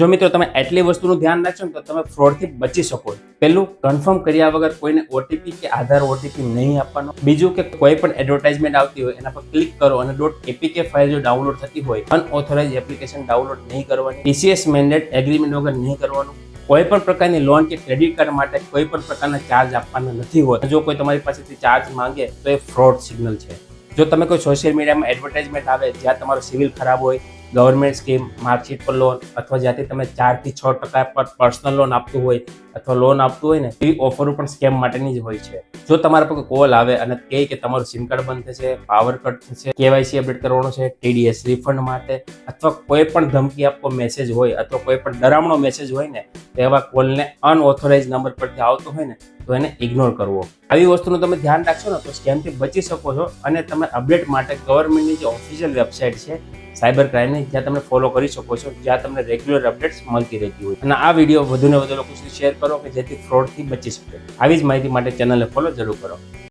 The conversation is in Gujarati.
જો મિત્રો તમે એટલી વસ્તુનું ધ્યાન રાખશો ને તો તમે ફ્રોડથી બચી શકો. પહેલું કન્ફર્મ કર્યા વગર કોઈને ઓટીપી કે આધાર ઓટીપી નહીં આપવાનો. બીજું કે કોઈ પણ એડવર્ટાઇઝમેન્ટ આવતી હોય, એના પર ક્લિક કરો અને. ડોટ એપીકે ફાઇલ જો ડાઉનલોડ થતી હોય અનઓથોરાઇઝ એપ્લિકેશન ડાઉનલોડ નહીં કરવાની. ટીસીએસ મેન્ડેટ એગ્રીમેન્ટ વગર નહીં કરવાનું. કોઈ પણ પ્રકારની લોન કે ક્રેડિટ કાર્ડ માટે કોઈ પણ પ્રકારના ચાર્જ આપવાના નથી હોતા. જો કોઈ તમારી પાસેથી ચાર્જ માંગે તો એ ફ્રોડ સિગ્નલ છે. જો તમે કોઈ સોશિયલ મીડિયામાં એડવર્ટાઇઝમેન્ટ આવે, જ્યાં તમારો સિવિલ ખરાબ હોય ગવર્મેન્ટ સ્કીમ માર્કશીટ પર લોન અથવા જ્યાંથી તમે ચારથી છ ટકા પર પર્સનલ લોન આપતું હોય અથવા લોન આપતું હોય ને એવી ઓફરો પણ સ્કેમ માટેની જ હોય છે. જો તમારા પર કોલ આવે અને કહે કે તમારું સિમ કાર્ડ બંધ થશે પાવર કટ થશે કેવાયસી અપડેટ કરવાનો છે ટીડીએસ રિફંડ માટે, અથવા કોઈ પણ ધમકી આપવો મેસેજ હોય અથવા કોઈ પણ ડરામણો મેસેજ હોય ને તેવા કોલને અનઓથોરાઇઝ નંબર પરથી આવતો હોય ને, તો એને ઇગ્નોર કરવો. આવી વસ્તુનું તમે ધ્યાન રાખશો ને, તો સ્કેમથી બચી શકો છો અને તમે અપડેટ માટે ગવર્મેન્ટની જે ઓફિશિયલ વેબસાઇટ છે સાયબર ક્રાઇમની જ્યાં તમે ફોલો કરી શકો છો, જ્યાં તમને રેગ્યુલર અપડેટ્સ મળતી રહેતી હોય. અને આ વીડિયો વધુને વધુ લોકો સુધી શેર કરો કે જેથી ફ્રોડથી બચી શકે. આવી જ માહિતી માટે ચેનલને ફોલો જરૂર કરો.